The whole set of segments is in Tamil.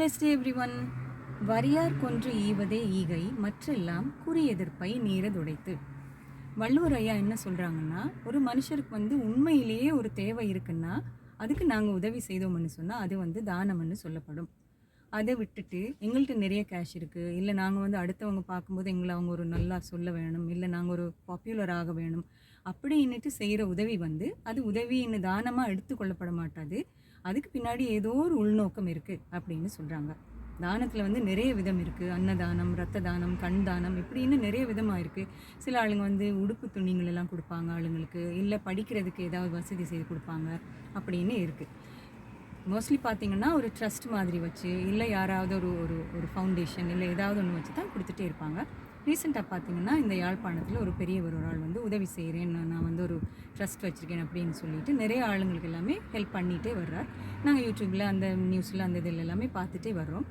பிளஸ்ட் எவ்ரி ஒன் வரியார் கொன்று ஈவதே ஈகை மற்றெல்லாம் குறி எதிர்ப்பை நீரதுடைத்து. வள்ளுவர் ஐயா என்ன சொல்கிறாங்கன்னா ஒரு மனுஷருக்கு வந்து உண்மையிலேயே ஒரு தேவை இருக்குன்னா அதுக்கு நாங்கள் உதவி செய்தோம்னு சொன்னால் அது வந்து தானம்னு சொல்லப்படும். அதை விட்டுட்டு எங்கள்கிட்ட நிறைய கேஷ் இருக்குது இல்லை நாங்கள் வந்து அடுத்தவங்க பார்க்கும்போது எங்களை அவங்க ஒரு நல்லா சொல்ல வேணும். இல்லை நாங்கள் ஒரு பாப்புலர் ஆக வேணும். அப்படின்னுட்டு செய்கிற உதவி வந்து அது உதவின்னு தானமாக எடுத்துக்கொள்ளப்பட மாட்டாது. அதுக்கு பின்னாடி ஏதோ ஒரு உள்நோக்கம் இருக்குது அப்படின்னு சொல்கிறாங்க தானத்தில் வந்து நிறைய விதம் இருக்குது அன்னதானம் ரத்த தானம் கண் தானம் இப்படின்னு நிறைய விதமாக இருக்குது சில ஆளுங்க வந்து உடுப்பு துணிகள் எல்லாம் கொடுப்பாங்க ஆளுங்களுக்கு. இல்லை படிக்கிறதுக்கு ஏதாவது வசதி செய்து கொடுப்பாங்க அப்படின்னு இருக்குது மோஸ்ட்லி பார்த்தீங்கன்னா ஒரு ட்ரஸ்ட் மாதிரி வச்சு இல்லை யாராவது ஒரு ஒரு ஒரு ஃபவுண்டேஷன் இல்லை ஏதாவது ஒன்று வச்சு தான் கொடுத்துட்டே இருப்பாங்க. ரீசெண்டாக பார்த்தீங்கன்னா இந்த யாழ்ப்பாணத்தில் ஒரு பெரியவர் ஒரு ஆள் வந்து உதவி செய்கிறேன் நான் வந்து ஒரு ட்ரஸ்ட் வச்சுருக்கேன் அப்படின்னு சொல்லிட்டு நிறைய ஆளுங்களுக்கு எல்லாமே ஹெல்ப் பண்ணிகிட்டே வர்றார். நாங்கள் யூடியூப்பில் அந்த நியூஸில் அந்த இதில் எல்லாமே பார்த்துட்டே வர்றோம்.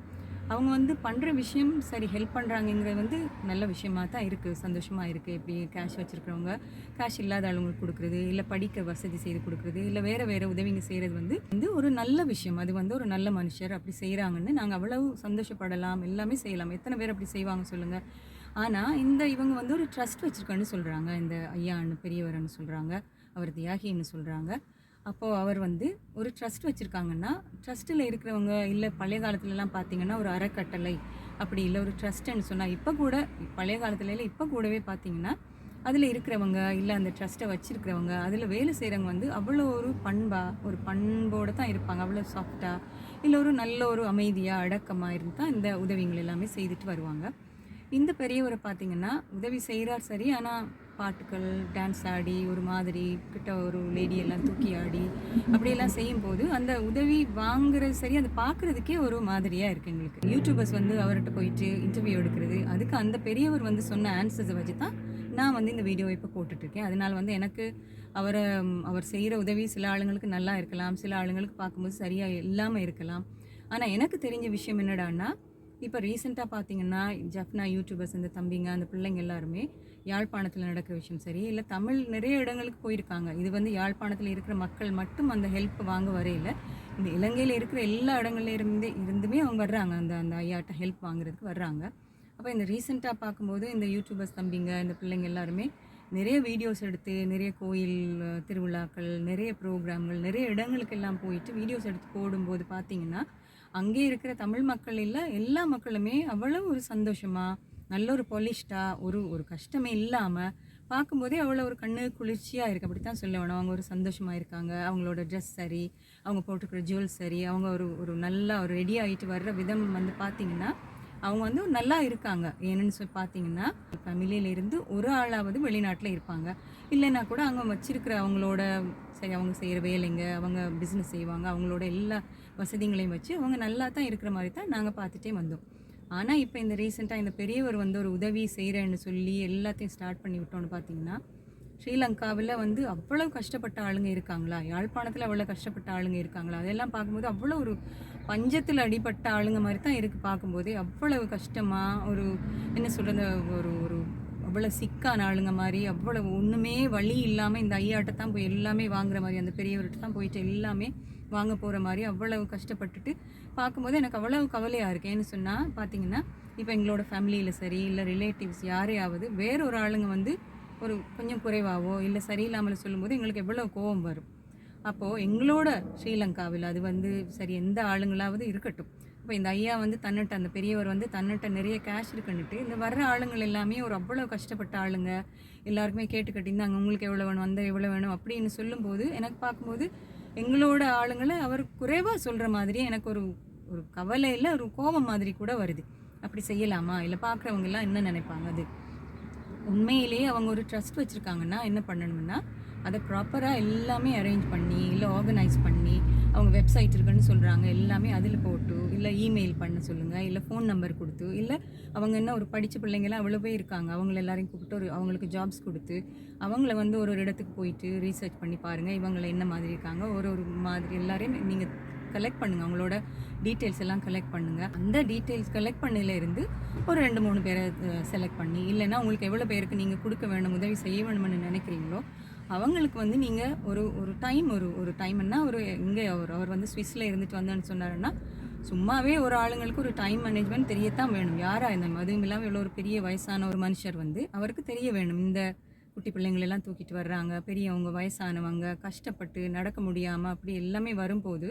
அவங்க வந்து பண்ணுற விஷயம் சரி ஹெல்ப் பண்ணுறாங்கங்கிறது வந்து நல்ல விஷயமாக தான் இருக்குது சந்தோஷமாக இருக்குது இப்படி கேஷ் வச்சுருக்கிறவங்க கேஷ் இல்லாத ஆளுங்களுக்கு கொடுக்குறது இல்லை படிக்க வசதி செய்து கொடுக்குறது இல்லை வேறு வேறு உதவிங்க செய்கிறது வந்து வந்து ஒரு நல்ல விஷயம். அது வந்து ஒரு நல்ல மனுஷர் அப்படி செய்கிறாங்கன்னு நாங்கள் அவ்வளவு சந்தோஷப்படலாம். எல்லாமே செய்யலாம். எத்தனை பேர் அப்படி செய்வாங்க சொல்லுங்கள் ஆனால் இந்த இவங்க வந்து ஒரு ட்ரஸ்ட் வச்சுருக்கன்னு சொல்கிறாங்க இந்த ஐயான்னு பெரியவர்னு சொல்கிறாங்க அவர் தியாகின்னு சொல்கிறாங்க அப்போது அவர் வந்து ஒரு ட்ரஸ்ட் வச்சுருக்காங்கன்னா ட்ரஸ்ட்டில் இருக்கிறவங்க இல்லை பழைய காலத்துலலாம் பார்த்தீங்கன்னா ஒரு அறக்கட்டளை அப்படி இல்லை ஒரு ட்ரஸ்ட்டுன்னு சொன்னால் இப்போ கூட பழைய காலத்துல எல்லாம் இப்போ கூடவே பார்த்தீங்கன்னா அதில் இருக்கிறவங்க இல்லை அந்த ட்ரஸ்ட்டை வச்சுருக்கிறவங்க அதில் வேலை செய்கிறவங்க வந்து அவ்வளோ ஒரு பண்பாக ஒரு பண்போடு தான் இருப்பாங்க. அவ்வளோ சாஃப்டாக இல்லை ஒரு நல்ல ஒரு அமைதியாக அடக்கமாக இருந்து தான் இந்த உதவிகள் எல்லாமே செய்துட்டு வருவாங்க. இந்த பெரியவரை பார்த்தீங்கன்னா உதவி செய்கிறார் சரி ஆனால் பாட்டுக்கள் டான்ஸ் ஆடி ஒரு மாதிரி கிட்ட ஒரு லேடி எல்லாம் தூக்கி ஆடி அப்படியெல்லாம் செய்யும்போது அந்த உதவி வாங்குறது சரி அதை பார்க்குறதுக்கே ஒரு மாதிரியாக இருக்குது எங்களுக்கு. யூடியூபர்ஸ் வந்து அவர்கிட்ட போயிட்டு இன்டர்வியூ எடுக்கிறது அதுக்கு அந்த பெரியவர் வந்து சொன்ன ஆன்சர்ஸை வச்சு தான் நான் வந்து இந்த வீடியோ இப்போ போட்டுட்ருக்கேன். அதனால் வந்து எனக்கு அவரை அவர் செய்கிற உதவி சில ஆளுங்களுக்கு நல்லா இருக்கலாம் சில ஆளுங்களுக்கு பார்க்கும்போது சரியாக இல்லாமல் இருக்கலாம். ஆனால் எனக்கு தெரிஞ்ச விஷயம் என்னடான்னா இப்போ ரீசெண்டாக பார்த்தீங்கன்னா ஜப்னா யூடியூபர்ஸ் இந்த தம்பிங்க அந்த பிள்ளைங்க எல்லாருமே யாழ்ப்பாணத்தில் நடக்கிற விஷயம் சரி இல்லை தமிழ் நிறைய இடங்களுக்கு போயிருக்காங்க. இது வந்து யாழ்ப்பாணத்தில் இருக்கிற மக்கள் மட்டும் அந்த ஹெல்ப் வாங்க வரையில் இந்த இலங்கையில் இருக்கிற எல்லா இடங்கள்ல இருந்து இருந்துமே அவங்க வர்றாங்க. அந்த அந்த ஐயாட்ட ஹெல்ப் வாங்குறதுக்கு வர்றாங்க. அப்போ இந்த ரீசெண்டாக பார்க்கும்போது இந்த யூடியூபர்ஸ் தம்பிங்க இந்த பிள்ளைங்க எல்லாருமே நிறைய வீடியோஸ் எடுத்து நிறைய கோயில் திருவிழாக்கள் நிறைய ப்ரோக்ராம்கள் நிறைய இடங்களுக்கு எல்லாம் போயிட்டு வீடியோஸ் எடுத்து போடும்போது பார்த்தீங்கன்னா அங்கே இருக்கிற தமிழ் மக்கள் இல்லை எல்லா மக்களுமே அவ்வளோ ஒரு சந்தோஷமாக நல்ல ஒரு பொலிஷ்டாக ஒரு ஒரு கஷ்டமே இல்லாமல் பார்க்கும்போதே அவ்வளோ ஒரு கண்ணு குளிர்ச்சியாக இருக்குது அப்படி தான் சொல்ல வேணும் அவங்க ஒரு சந்தோஷமாக இருக்காங்க. அவங்களோட ட்ரெஸ் சரி அவங்க போட்டுக்கிற ஜுவல்ஸ் சரி அவங்க ஒரு ஒரு நல்லா ஒரு ரெடி ஆகிட்டு வர்ற விதம் வந்து பார்த்தீங்கன்னா அவங்க வந்து நல்லா இருக்காங்க. ஏன்னு சொல்லி பார்த்தீங்கன்னா ஃபேமிலியிலேருந்து ஒரு ஆளாவது வெளிநாட்டில் இருப்பாங்க. இல்லைன்னா கூட அங்கே வச்சிருக்கிற அவங்களோட சரி அவங்க செய்கிற வேலைங்க அவங்க பிஸ்னஸ் செய்வாங்க அவங்களோட எல்லா வசதிகளையும் வச்சு அவங்க நல்லா தான் இருக்கிற மாதிரி தான் நாங்கள் பார்த்துட்டே வந்தோம். ஆனால் இப்போ இந்த ரீசெண்டாக இந்த பெரியவர் வந்து ஒரு உதவி செய்கிறேன்னு சொல்லி எல்லாத்தையும் ஸ்டார்ட் பண்ணி விட்டோன்னு பார்த்தீங்கன்னா ஸ்ரீலங்காவில் வந்து அவ்வளோ கஷ்டப்பட்ட ஆளுங்க இருக்காங்களா? யாழ்ப்பாணத்தில் அவ்வளோ கஷ்டப்பட்ட ஆளுங்க இருக்காங்களா? அதெல்லாம் பார்க்கும்போது அவ்வளோ ஒரு பஞ்சத்தில் அடிபட்ட ஆளுங்க மாதிரி தான் இருக்குது பார்க்கும்போதே அவ்வளவு கஷ்டமாக ஒரு என்ன சொல்கிறது ஒரு ஒரு அவ்வளோ சிக்கான ஆளுங்க மாதிரி அவ்வளோ ஒன்றுமே வழி இல்லாமல் இந்த ஐயாட்ட தான் போய் எல்லாமே வாங்குற மாதிரி அந்த பெரியவர்கிட்ட தான் போயிட்டு எல்லாமே வாங்க போகிற மாதிரி அவ்வளவு கஷ்டப்பட்டுட்டு பார்க்கும்போது எனக்கு அவ்வளவு கவலையாக இருக்குது ஏன்னு சொன்னால் பார்த்தீங்கன்னா இப்போ எங்களோட ஃபேமிலியில் சரி இல்லை ரிலேட்டிவ்ஸ் யாரையாவது வேற ஒரு ஆளுங்க வந்து ஒரு கொஞ்சம் குறைவாவோ இல்லை சரியில்லாமல் சொல்லும்போது எங்களுக்கு எவ்வளோ கோபம் வரும். அப்போது எங்களோட ஸ்ரீலங்காவில் அது வந்து சரி எந்த ஆளுங்களாவது இருக்கட்டும். இப்போ இந்த ஐயா வந்து தன்னிட்ட அந்த பெரியவர் வந்து தன்னிட்ட நிறைய கேஷ் இருக்குன்னுட்டு இந்த வர்ற ஆளுங்கள் எல்லாமே ஒரு அவ்வளோ கஷ்டப்பட்ட ஆளுங்க. எல்லாருக்குமே கேட்டு கட்டியிருந்தாங்க உங்களுக்கு எவ்வளோ வேணும் அந்த எவ்வளோ வேணும் அப்படின்னு சொல்லும்போது எனக்கு பார்க்கும்போது எங்களோட ஆளுங்களை அவர் குறைவாக சொல்கிற மாதிரி எனக்கு ஒரு ஒரு கவலையில் ஒரு கோபம் மாதிரி கூட வருது. அப்படி செய்யலாமா? இல்லை பார்க்குறவங்க எல்லாம் என்ன நினைப்பாங்க? அது. உண்மையிலேயே அவங்க ஒரு ட்ரஸ்ட் வச்சுருக்காங்கன்னா என்ன பண்ணணும்னா அதை ப்ராப்பராக எல்லாமே அரேஞ்ச் பண்ணி இல்லை ஆர்கனைஸ் பண்ணி அவங்க வெப்சைட் இருக்குன்னு சொல்கிறாங்க எல்லாமே அதில் போட்டு இல்லை இமெயில் பண்ண சொல்லுங்கள் இல்லை ஃபோன் நம்பர் கொடுத்து இல்லை அவங்க என்ன ஒரு படித்த பிள்ளைங்களாம் அவ்வளோ பேர் இருக்காங்க அவங்கள எல்லாரையும் கூப்பிட்டு ஒரு அவங்களுக்கு ஜாப்ஸ் கொடுத்து அவங்கள வந்து ஒரு ஒரு இடத்துக்கு போயிட்டு ரீசர்ச் பண்ணி பாருங்கள் இவங்கள என்ன மாதிரி இருக்காங்க ஒரு ஒரு மாதிரி எல்லாரையும் நீங்கள் கலெக்ட் பண்ணுங்கள் அவங்களோட டீட்டெயில்ஸ் எல்லாம் கலெக்ட் பண்ணுங்கள் அந்த டீட்டெயில்ஸ் கலெக்ட் பண்ணையில இருந்து ஒரு ரெண்டு மூணு பேரை செலக்ட் பண்ணி இல்லைன்னா உங்களுக்கு எவ்வளோ பேருக்கு நீங்கள் கொடுக்க வேணும் உதவி செய்ய வேணும்னு நினைக்கிறீங்களோ அவங்களுக்கு வந்து நீங்கள் ஒரு ஒரு டைம் ஒரு ஒரு டைம்னா ஒரு இங்கே அவர் அவர் வந்து ஸ்விஸ்ஸில் இருந்துட்டு வந்தேன்னு சொன்னாருன்னா சும்மாவே ஒரு ஆளுங்களுக்கு ஒரு டைம் மேனேஜ்மெண்ட் தெரியத்தான் வேணும். யாராக இருந்தாலும் அதுவும் இல்லாமல் இவ்வளோ ஒரு பெரிய வயசான ஒரு மனுஷர் வந்து அவருக்கு தெரிய வேணும். இந்த குட்டி பிள்ளைங்களெல்லாம் தூக்கிட்டு வர்றாங்க பெரியவங்க வயசானவங்க கஷ்டப்பட்டு நடக்க முடியாமல் அப்படி எல்லாமே வரும்போது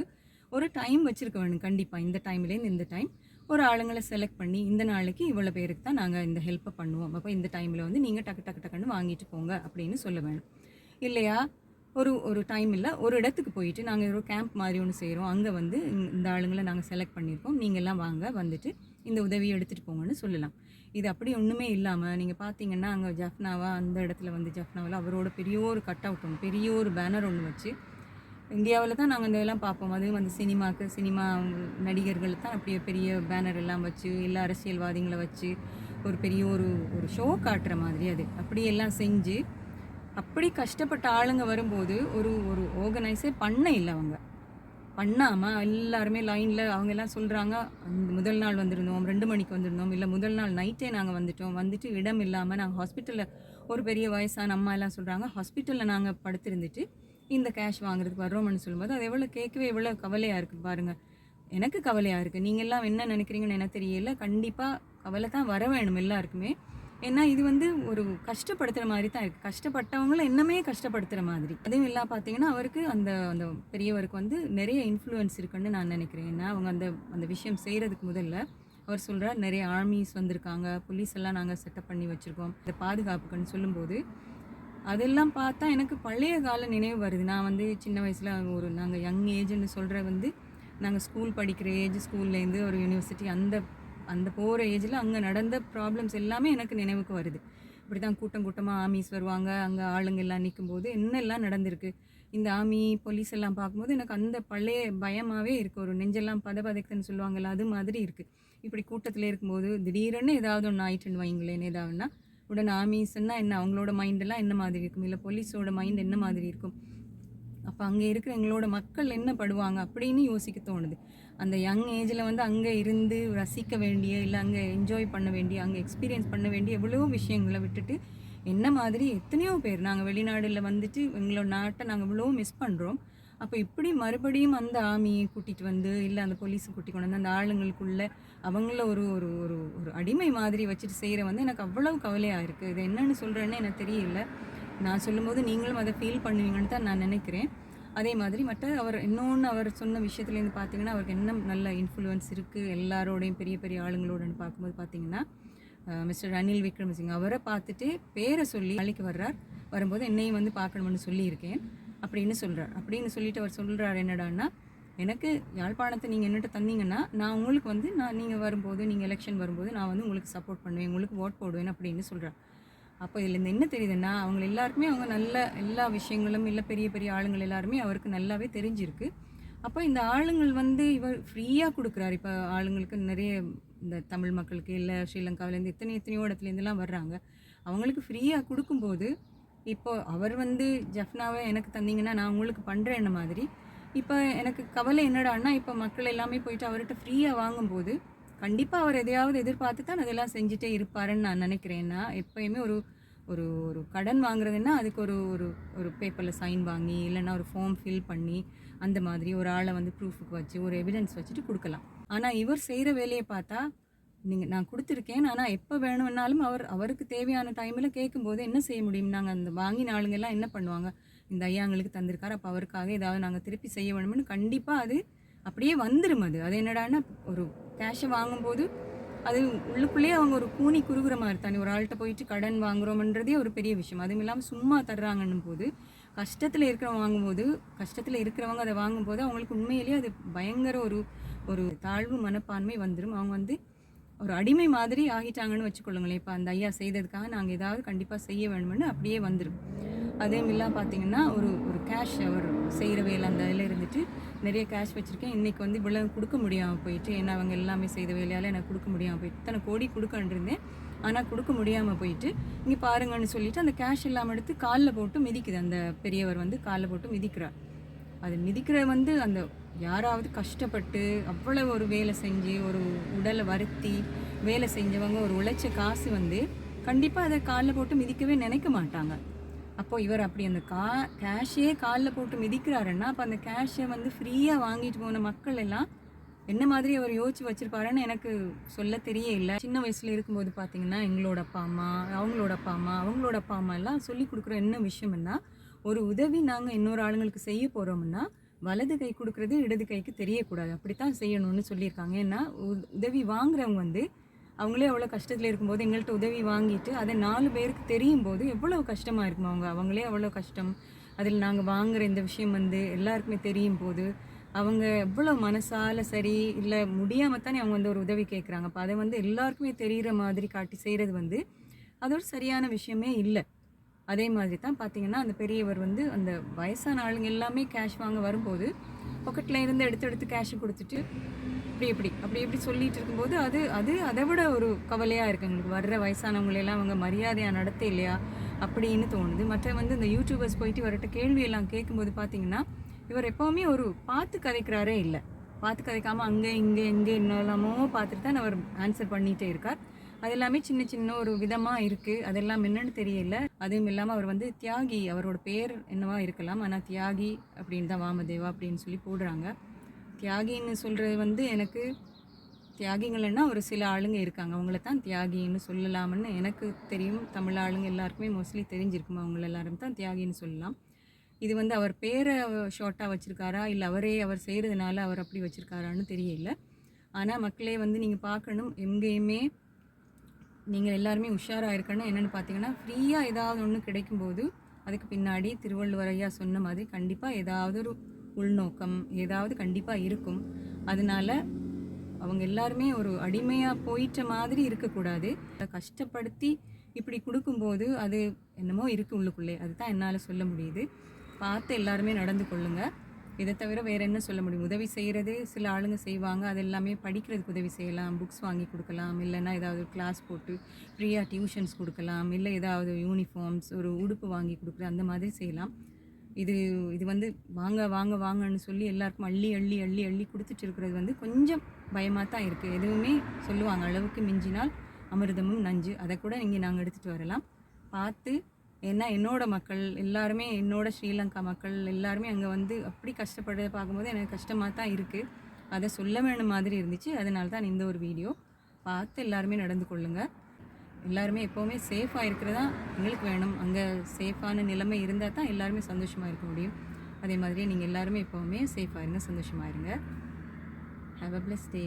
ஒரு டைம் வச்சுருக்க வேணும். கண்டிப்பாக இந்த டைம்லேருந்து இந்த டைம் ஒரு ஆளுங்களை செலக்ட் பண்ணி இந்த நாளைக்கு இவ்வளோ பேருக்கு தான் நாங்கள் இந்த ஹெல்ப்பை பண்ணுவோம். அப்போ இந்த டைமில் வந்து நீங்கள் டக்கு டக்கு டக்குன்னு வாங்கிட்டு போங்க அப்படின்னு சொல்ல வேணும். இல்லையா? ஒரு ஒரு டைம் இல்லை. ஒரு இடத்துக்கு போயிட்டு நாங்கள் ஒரு கேம்ப் மாதிரி ஒன்று செய்கிறோம் அங்கே வந்து இந்த- ஆளுங்களை நாங்கள் செலக்ட் பண்ணியிருக்கோம். நீங்கள் எல்லாம் வாங்க வந்துட்டு இந்த உதவியை எடுத்துகிட்டு போங்கன்னு சொல்லலாம். இது அப்படி ஒன்றுமே இல்லாமல் நீங்கள் பார்த்தீங்கன்னா அங்கே ஜஃப்னாவா அந்த இடத்துல வந்து ஜஃப்னாவில் அவரோட பெரிய ஒரு கட் அவுட் ஒன்று பெரிய ஒரு பேனர் ஒன்று வச்சு இந்தியாவில் தான் நாங்கள் இதெல்லாம் பார்ப்போம். அதுவும் அந்த சினிமாவுக்கு சினிமா நடிகர்கள் தான் அப்படியே பெரிய பேனர் எல்லாம் வச்சு எல்லா அரசியல்வாதிகளை வச்சு ஒரு பெரிய ஒரு ஒரு ஷோ காட்டுற மாதிரி அது. அப்படியெல்லாம் செஞ்சு அப்படி கஷ்டப்பட்ட ஆளுங்க வரும்போது ஒரு ஒரு ஆர்கனைஸே பண்ண இல்லை அவங்க. பண்ணாமல் எல்லாருமே லைனில் அவங்க எல்லாம் சொல்கிறாங்க முதல் நாள் வந்திருந்தோம் ரெண்டு மணிக்கு வந்திருந்தோம். இல்லை முதல் நாள் நைட்டே நாங்கள் வந்துட்டோம். வந்துட்டு இடம் இல்லாமல் நாங்கள் ஹாஸ்பிட்டலில் ஒரு பெரிய வயசான அம்மா எல்லாம் சொல்கிறாங்க ஹாஸ்பிட்டலில் நாங்கள் படுத்திருந்துட்டு இந்த கேஷ் வாங்குறதுக்கு வர்றோம்னு சொல்லும்போது அது எவ்வளோ கேட்கவே எவ்வளோ கவலையாக இருக்குது பாருங்கள் எனக்கு கவலையாக இருக்குது நீங்கள் எல்லாம் என்ன நினைக்கிறீங்கன்னு எனக்கு தெரியல. கண்டிப்பாக கவலை தான் வர வேணும் எல்லாருக்குமே. ஏன்னா இது வந்து ஒரு கஷ்டப்படுத்துகிற மாதிரி தான் இருக்குது கஷ்டப்பட்டவங்கள என்னமே கஷ்டப்படுத்துகிற மாதிரி. அதுவும் இல்லை பார்த்தீங்கன்னா அவருக்கு அந்த அந்த பெரியவருக்கு வந்து நிறைய இன்ஃப்ளூயன்ஸ் இருக்குன்னு நான் நினைக்கிறேன். ஏன்னா அவங்க அந்த அந்த விஷயம் செய்கிறதுக்கு முதல்ல அவர் சொல்கிறார் நிறைய ஆர்மிஸ் வந்திருக்காங்க. போலீஸ் எல்லாம் நாங்கள் செட்டப் பண்ணி வச்சுருக்கோம். இந்த பாதுகாப்புக்குன்னு சொல்லும்போது அதெல்லாம் பார்த்தா எனக்கு பழைய கால நினைவு வருது. நான் வந்து சின்ன வயசில் ஒரு நாங்கள் யங் ஏஜ்னு சொல்கிற வந்து நாங்கள் ஸ்கூல் படிக்கிற ஏஜ் ஸ்கூல்லேருந்து ஒரு யூனிவர்சிட்டி அந்த அந்த போகிற ஏஜில் அங்கே நடந்த ப்ராப்ளம்ஸ் எல்லாமே எனக்கு நினைவுக்கு வருது. இப்படி தான் கூட்டம் கூட்டமாக ஆமீஸ் வருவாங்க. அங்கே ஆளுங்க எல்லாம் நிற்கும்போது என்னெல்லாம் நடந்திருக்கு? இந்த ஆமி போலீஸ் எல்லாம் பார்க்கும்போது எனக்கு அந்த பழைய பயமாகவே இருக்குது ஒரு நெஞ்செல்லாம் பத பதைக்குதுன்னு சொல்லுவாங்கல்ல அது மாதிரி இருக்குது இப்படி கூட்டத்தில் இருக்கும்போது திடீர்னு ஏதாவது ஒன்று ஆயிட்டுன்னு வைங்களேன் ஏதாவதுன்னா உடனே ஆமீஸ்ன்னா என்ன? அவங்களோட மைண்டெல்லாம் என்ன மாதிரி இருக்கும்? இல்லை போலீஸோட மைண்ட் என்ன மாதிரி இருக்கும்? அப்போ அங்கே இருக்கிற எங்களோட மக்கள் என்ன படுவாங்க அப்படின்னு யோசிக்க தோணுது. அந்த யங் ஏஜில் வந்து அங்கே இருந்து ரசிக்க வேண்டிய இல்லை அங்கே என்ஜாய் பண்ண வேண்டிய அங்கே எக்ஸ்பீரியன்ஸ் பண்ண வேண்டிய எவ்வளோ விஷயங்களை விட்டுட்டு என்ன மாதிரி எத்தனையோ பேர் நாங்கள் வெளிநாடுல வந்துட்டு எங்களோட நாட்டை நாங்கள் இவ்வளோ மிஸ் பண்ணுறோம் அப்போ இப்படி மறுபடியும் அந்த ஆமியை கூட்டிகிட்டு வந்து இல்லை அந்த போலீஸை கூட்டிகிட்டு கொண்டு வந்து அந்த ஆளுங்களுக்குள்ள அவங்கள ஒரு ஒரு ஒரு ஒரு அடிமை மாதிரி வச்சுட்டு செய்கிற வந்து எனக்கு அவ்வளவு கவலையாக இருக்குது இது என்னன்னு சொல்கிறேன்னு எனக்கு தெரியல. நான் சொல்லும்போது நீங்களும் அதை ஃபீல் பண்ணுவீங்கன்னு தான் நான் நினைக்கிறேன். அதே மாதிரி மற்ற அவர் இன்னொன்று அவர் சொன்ன விஷயத்துலேருந்து பார்த்தீங்கன்னா அவருக்கு என்ன நல்ல இன்ஃப்ளூயன்ஸ் இருக்குது எல்லாரோடையும் பெரிய பெரிய ஆளுங்களோடன்னு பார்க்கும்போது பார்த்தீங்கன்னா மிஸ்டர் ரணில் விக்ரமசிங் அவரை பார்த்துட்டு பேரை சொல்லி நாளைக்கு வர்றார். வரும்போது என்னையும் வந்து பார்க்கணும்னு சொல்லியிருக்கேன். அப்படின்னு சொல்கிறார் அப்படின்னு சொல்லிட்டு அவர் சொல்கிறார் என்னடான்னா எனக்கு யாழ்ப்பாணத்தை நீங்கள் என்னட்ட தந்தீங்கன்னா நான் உங்களுக்கு வந்து நான் நீங்கள் வரும்போது நீங்கள் எலெக்ஷன் வரும்போது நான் வந்து உங்களுக்கு சப்போர்ட் பண்ணுவேன் உங்களுக்கு ஓட் போடுவேன் அப்படின்னு சொல்கிறார் அப்போ இதுலேருந்து என்ன தெரியுதுன்னா அவங்க எல்லாருக்குமே அவங்க நல்ல எல்லா விஷயங்களும் இல்லை பெரிய பெரிய ஆளுங்கள் எல்லாருமே அவருக்கு நல்லாவே தெரிஞ்சிருக்கு. அப்போ இந்த ஆளுங்கள் வந்து இவர் ஃப்ரீயாக கொடுக்குறாரு. இப்போ ஆளுங்களுக்கு நிறைய இந்த தமிழ் மக்களுக்கு இல்லை ஸ்ரீலங்காவிலேருந்து எத்தனை எத்தனையோ இடத்துலேருந்துலாம் வர்றாங்க. அவங்களுக்கு ஃப்ரீயாக கொடுக்கும்போது இப்போ அவர் வந்து ஜஃப்னாவை எனக்கு தந்தீங்கன்னா நான் உங்களுக்கு பண்ணுறேன் என்ன மாதிரி. இப்போ எனக்கு கவலை என்னடான்னா இப்போ மக்கள் எல்லாமே போயிட்டு அவர்கிட்ட ஃப்ரீயாக வாங்கும்போது கண்டிப்பாக அவர் எதையாவது எதிர்பார்த்து தான் அதெல்லாம் செஞ்சுட்டே இருப்பாருன்னு நான் நினைக்கிறேன்னா எப்பயுமே ஒரு ஒரு ஒரு கடன் வாங்குறதுன்னா அதுக்கு ஒரு ஒரு ஒரு பேப்பரில் சைன் வாங்கி இல்லைன்னா ஒரு ஃபார்ம் ஃபில் பண்ணி அந்த மாதிரி ஒரு ஆளை வந்து ப்ரூஃபுக்கு வச்சு ஒரு எவிடன்ஸ் வச்சுட்டு கொடுக்கலாம். ஆனால் இவர் செய்கிற வேலையை பார்த்தா நீங்கள் நான் கொடுத்துருக்கேன். ஆனால் எப்போ வேணும்னாலும் அவர் அவருக்கு தேவையான டைமில் கேட்கும்போது என்ன செய்ய முடியும்? நாங்கள் அந்த வாங்கின ஆளுங்கெல்லாம் என்ன பண்ணுவாங்க? இந்த ஐயாங்களுக்கு தந்திருக்காரு அப்போ அவருக்காக ஏதாவது நாங்கள் திருப்பி செய்ய வேணும்னு கண்டிப்பாக அது அப்படியே வந்துடும் அது. அது என்னடான்னா ஒரு கேஷை வாங்கும்போது அது உள்ளுக்குள்ளேயே அவங்க ஒரு கூனி குறுகுற மாதிரி தானே. ஒரு ஆள்கிட்ட போயிட்டு கடன் வாங்குறோம்ன்றதே ஒரு பெரிய விஷயம். அதுவும் இல்லாமல் சும்மா தர்றாங்கன்னும் போது கஷ்டத்தில் இருக்கிறவங்க வாங்கும்போது கஷ்டத்தில் இருக்கிறவங்க அதை வாங்கும்போது அவங்களுக்கு உண்மையிலேயே அது பயங்கர ஒரு ஒரு தாழ்வு மனப்பான்மை வந்துடும் அவங்க வந்து ஒரு அடிமை மாதிரி ஆகிட்டாங்கன்னு வச்சுக்கொள்ளுங்களேன். இப்போ அந்த ஐயா செய்ததுக்காக நாங்கள் ஏதாவது கண்டிப்பாக செய்ய வேணும்னு அப்படியே வந்துடும் அதே பார்த்தீங்கன்னா ஒரு ஒரு கேஷ் அவர் செய்கிற வேலை அந்த இதில் இருந்துட்டு நிறைய கேஷ் வச்சுருக்கேன். இன்றைக்கி வந்து இவ்வளோ கொடுக்க முடியாமல் போயிட்டு ஏன்னா அவங்க எல்லாமே செய்த வேலையால் எனக்கு கொடுக்க முடியாமல் போயிட்டு இத்தனை கோடி கொடுக்கன்றிருந்தேன் ஆனால் கொடுக்க முடியாமல் போயிட்டு இங்கே பாருங்கன்னு சொல்லிட்டு அந்த கேஷ் இல்லாமல் எடுத்து காலில் போட்டு மிதிக்குது. அந்த பெரியவர் வந்து காலில் போட்டு மிதிக்கிறார். அது மிதிக்கிற வந்து அந்த யாராவது கஷ்டப்பட்டு அவ்வளவு ஒரு வேலை செஞ்சு ஒரு உடலை வருத்தி வேலை செஞ்சவங்க ஒரு உழைச்ச காசு வந்து கண்டிப்பாக அதை காலில் போட்டு மிதிக்கவே நினைக்க மாட்டாங்க. அப்போ இவர் அப்படி அந்த கா கேஷே காலில் போட்டு மிதிக்கிறாருன்னா அப்போ அந்த கேஷை வந்து ஃப்ரீயாக வாங்கிட்டு போன மக்கள் எல்லாம் என்ன மாதிரி அவர் யோசிச்சு வச்சுருப்பாருன்னு எனக்கு சொல்ல தெரிய இல்லை சின்ன வயசுல இருக்கும்போது பார்த்தீங்கன்னா எங்களோட அப்பா அம்மா அவங்களோட அப்பா அம்மா அவங்களோட அப்பா அம்மா எல்லாம் சொல்லி கொடுக்குற என்ன விஷயம்னா ஒரு உதவி நாங்கள் இன்னொரு ஆளுங்களுக்கு செய்ய போகிறோம்னா வலது கை கொடுக்குறது இடது கைக்கு தெரியக்கூடாது. அப்படித்தான் செய்யணும்னு சொல்லியிருக்காங்க. ஏன்னா உ- உதவி வாங்குறவங்க வந்து அவங்களே அவ்வளோ கஷ்டத்தில் இருக்கும்போது எங்கள்கிட்ட உதவி வாங்கிட்டு அதை நாலு பேருக்கு தெரியும் போது எவ்வளோ கஷ்டமாக இருக்கும் அவங்க? அவங்களே அவ்வளோ கஷ்டம். அதில் நாங்கள் வாங்குகிற இந்த விஷயம் வந்து எல்லாருக்குமே தெரியும் போது அவங்க எவ்வளோ மனசால் சரி இல்லை முடியாமல் தானே அவங்க வந்து ஒரு உதவி கேட்குறாங்க அப்போ அதை வந்து எல்லாருக்குமே தெரிகிற மாதிரி காட்டி செய்கிறது வந்து அது ஒரு சரியான விஷயமே இல்லை. அதே மாதிரி தான் பார்த்தீங்கன்னா அந்த பெரியவர் வந்து அந்த வயசான ஆளுங்க எல்லாமே கேஷ் வாங்க வரும்போது பாக்கெட்டில் இருந்து எடுத்து எடுத்து கேஷ் கொடுத்துட்டு அப்படி இப்படி அப்படி இப்படி சொல்லிட்டு இருக்கும்போது அது அது அதை விட ஒரு கவலையாக இருக்குது எங்களுக்கு. வர்ற வயசானவங்களெல்லாம் அவங்க மரியாதையாக நடத்த இல்லையா? அப்படின்னு தோணுது. மற்ற வந்து இந்த யூடியூபர்ஸ் போயிட்டு இவர்கிட்ட கேள்வியெல்லாம் கேட்கும்போது பார்த்தீங்கன்னா இவர் எப்போவுமே ஒரு பார்த்து கதைக்கிறாரே இல்லை. பார்த்து கதைக்காமல் அங்கே இங்கே இங்கே என்னெல்லாமோ பார்த்துட்டு தான் அவர் ஆன்சர் பண்ணிகிட்டே இருக்கார். அது எல்லாமே சின்ன சின்ன ஒரு விதமாக இருக்குது அதெல்லாம் என்னன்னு தெரியல. அதுவும் இல்லாமல் அவர் வந்து தியாகி அவரோட பேர் என்னவா இருக்கலாம். ஆனால் தியாகி அப்படின்னு தான் வாமதேவா அப்படின்னு சொல்லி போடுறாங்க. தியாகின்னு சொல்கிறது வந்து எனக்கு தியாகிகள்னா ஒரு சில ஆளுங்க இருக்காங்க. அவங்கள தான் தியாகின்னு சொல்லலாம்னு எனக்கு தெரியும். தமிழ் ஆளுங்க எல்லாருக்குமே மோஸ்ட்லி தெரிஞ்சிருக்குமா? அவங்கள எல்லாரும் தான் தியாகின்னு சொல்லலாம். இது வந்து அவர் பேரை ஷார்ட்டாக வச்சுருக்காரா? இல்லை அவரே அவர் செய்கிறதுனால அவர் அப்படி வச்சுருக்காரான்னு தெரியல. ஆனால் மக்களே வந்து நீங்கள் பார்க்கணும். எங்கேயுமே நீங்கள் எல்லாருமே உஷாராக இருக்கணும். என்னென்னு பார்த்தீங்கன்னா ஃப்ரீயாக ஏதாவது ஒன்று கிடைக்கும்போது அதுக்கு பின்னாடி திருவள்ளுவர் ஐயா சொன்ன மாதிரி கண்டிப்பாக ஏதாவது ஒரு உள்நோக்கம் ஏதாவது கண்டிப்பாக இருக்கும். அதனால அவங்க எல்லாருமே ஒரு அடிமையாக போயிட்ட மாதிரி இருக்கக்கூடாது. கஷ்டப்படுத்தி இப்படி கொடுக்கும்போது அது என்னமோ இருக்குது உள்ளுக்குள்ளே. அதுதான் என்னால் சொல்ல முடியுது. பார்த்து எல்லாருமே நடந்து கொள்ளுங்க. இதை தவிர வேறு என்ன சொல்ல முடியும்? உதவி செய்கிறது சில ஆளுங்க செய்வாங்க. அது எல்லாமே படிக்கிறதுக்கு உதவி செய்யலாம். புக்ஸ் வாங்கி கொடுக்கலாம். இல்லைன்னா ஏதாவது கிளாஸ் போட்டு ஃப்ரீயாக டியூஷன்ஸ் கொடுக்கலாம். இல்லை ஏதாவது யூனிஃபார்ம்ஸ் ஒரு உடுப்பு வாங்கி கொடுக்குற அந்த மாதிரி செய்யலாம். இது இது வந்து வாங்க வாங்க வாங்கன்னு சொல்லி எல்லாருக்கும் அள்ளி அள்ளி அள்ளி அள்ளி கொடுத்துட்டு இருக்கிறது வந்து கொஞ்சம் பயமாக தான் இருக்குது எதுவுமே சொல்லுவாங்க அளவுக்கு மிஞ்சினால் அமிர்தமும் நஞ்சு. அதை கூட இங்கே நாங்கள் எடுத்துகிட்டு வரலாம். பார்த்து ஏன்னா என்னோட மக்கள் எல்லாருமே என்னோட ஸ்ரீலங்கா மக்கள் எல்லாருமே அங்கே வந்து அப்படி கஷ்டப்பட பார்க்கும்போது எனக்கு கஷ்டமாக தான் இருக்குது அதை சொல்ல வேணும் மாதிரி இருந்துச்சு. அதனால தான் இந்த ஒரு வீடியோ. பார்த்து எல்லாருமே நடந்து கொள்ளுங்கள் எல்லாருமே எப்போவுமே சேஃபாக இருக்கிறதா எங்களுக்கு வேணும். அங்கே சேஃபான நிலைமை இருந்தால் தான் எல்லாருமே சந்தோஷமாக இருக்க முடியும். அதே மாதிரியே நீங்கள் எல்லாருமே எப்போவுமே சேஃபாக இருங்க சந்தோஷமாக இருங்க. Have a plus day